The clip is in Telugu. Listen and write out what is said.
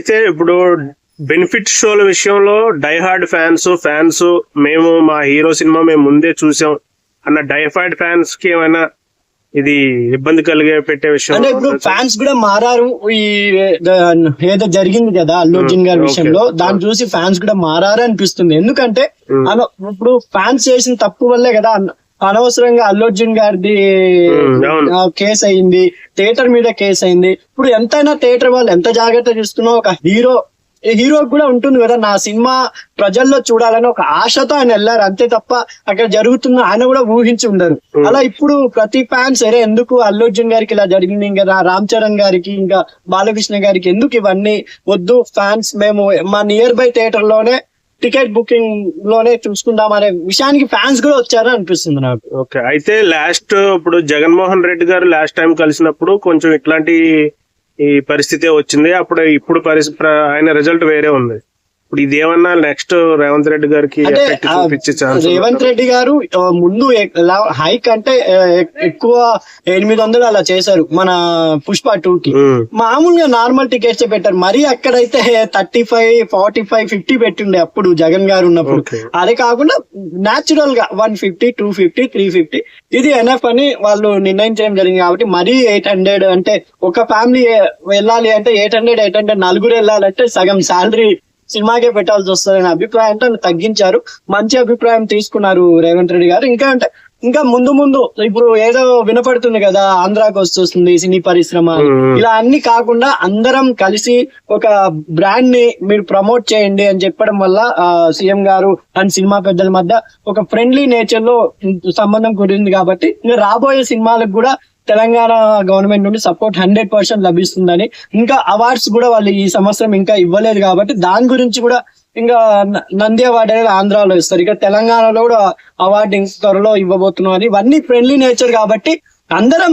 అయితే ఇప్పుడు బెనిఫిట్ షోల విషయంలో డైహార్డ్ ఫ్యాన్స్ ఫ్యాన్స్ మేము మా హీరో సినిమా మేము ముందే చూసాం అన్న డైహార్డ్ ఫ్యాన్స్కి ఏమైనా ఇది ఇబ్బంది కలిగే పెట్టే విషయం అంటే ఇప్పుడు ఫ్యాన్స్ కూడా మారారు ఈ ఏదో జరిగింది కదా అల్లు అర్జున్ గారి విషయంలో. దాన్ని చూసి ఫ్యాన్స్ కూడా మారారు అనిపిస్తుంది ఎందుకంటే ఇప్పుడు ఫ్యాన్స్ చేసిన తప్పు వల్లే కదా అనవసరంగా అల్లు అర్జున్ గారిది. కేసు అయింది థియేటర్ మీద కేసు అయింది ఇప్పుడు ఎంతైనా థియేటర్ వాళ్ళు ఎంత జాగ్రత్త చూస్తున్నా ఒక హీరో హీరో కూడా ఉంటుంది కదా నా సినిమా ప్రజల్లో చూడాలని ఒక ఆశతో ఆయన వెళ్ళారు. అంతే తప్ప అక్కడ జరుగుతున్న ఆయన కూడా ఊహించి ఉండరు. అలా ఇప్పుడు ప్రతి ఫ్యాన్స్ సరే ఎందుకు అల్లు అర్జున్ గారికి ఇలా జరిగింది? ఇంకా రామ్ చరణ్ గారికి ఇంకా బాలకృష్ణ గారికి ఎందుకు ఇవన్నీ వద్దు? ఫ్యాన్స్ మేము మా నియర్ బై థియేటర్లోనే టికెట్ బుకింగ్లోనే చూసుకుందాం అనే విషయానికి ఫ్యాన్స్ కూడా వచ్చారు అనిపిస్తుంది నాకు. ఓకే అయితే లాస్ట్ ఇప్పుడు జగన్మోహన్ రెడ్డి గారు లాస్ట్ టైం కలిసినప్పుడు కొంచెం ఇట్లాంటి ఈ పరిస్థితే వచ్చింది. అప్పుడు ఇప్పుడు పరిస్థితి ఆయన రిజల్ట్ వేరే ఉంది. ఇప్పుడు ఇదేమన్నా నెక్స్ట్ రేవంత్ రెడ్డి గారికి రేవంత్ రెడ్డి గారు ముందు హైక్ అంటే ఎక్కువ ఎనిమిది వందలు అలా చేశారు మన పుష్ప టూ కి మామూలుగా నార్మల్ టికెట్స్ పెట్టారు. మరి అక్కడైతే thirty five forty five fifty పెట్టిండే అప్పుడు జగన్ గారు ఉన్నప్పుడు. అదే కాకుండా నాచురల్గా one fifty two fifty three fifty ఇది ఎనఫ్ అని వాళ్ళు నిర్ణయించడం జరిగింది కాబట్టి మరీ ఎయిట్ హండ్రెడ్ అంటే ఒక ఫ్యామిలీ వెళ్ళాలి అంటే ఎయిట్ హండ్రెడ్ ఎయిట్ హండ్రెడ్ నలుగురు వెళ్ళాలంటే సగం శాలరీ సినిమాకే పెట్టాల్సి వస్తుందనే అభిప్రాయంతో తగ్గించారు. మంచి అభిప్రాయం తీసుకున్నారు రేవంత్ రెడ్డి గారు. ఇంకా అంటే ఇంకా ముందు ముందు ఇప్పుడు ఏదో వినపడుతుంది కదా ఆంధ్రాకి వస్తుంది సినీ పరిశ్రమ. ఇలా అన్ని కాకుండా అందరం కలిసి ఒక బ్రాండ్ని మీరు ప్రమోట్ చేయండి అని చెప్పడం వల్ల సీఎం గారు అండ్ సినిమా పెద్దల మధ్య ఒక ఫ్రెండ్లీ నేచర్లో సంబంధం కుదిరింది కాబట్టి రాబోయే సినిమాలకు కూడా తెలంగాణ గవర్నమెంట్ నుండి సపోర్ట్ హండ్రెడ్ పర్సెంట్ లభిస్తుందని. ఇంకా అవార్డ్స్ కూడా వాళ్ళు ఈ సంవత్సరం ఇంకా ఇవ్వలేదు కాబట్టి దాని గురించి కూడా ఇంకా నంది అవార్డు అనేది ఆంధ్రాలో ఇస్తారు. ఇక తెలంగాణలో కూడా అవార్డు ఇంకా త్వరలో ఇవ్వబోతున్నాం అని. ఇవన్నీ ఫ్రెండ్లీ నేచర్ కాబట్టి అందరం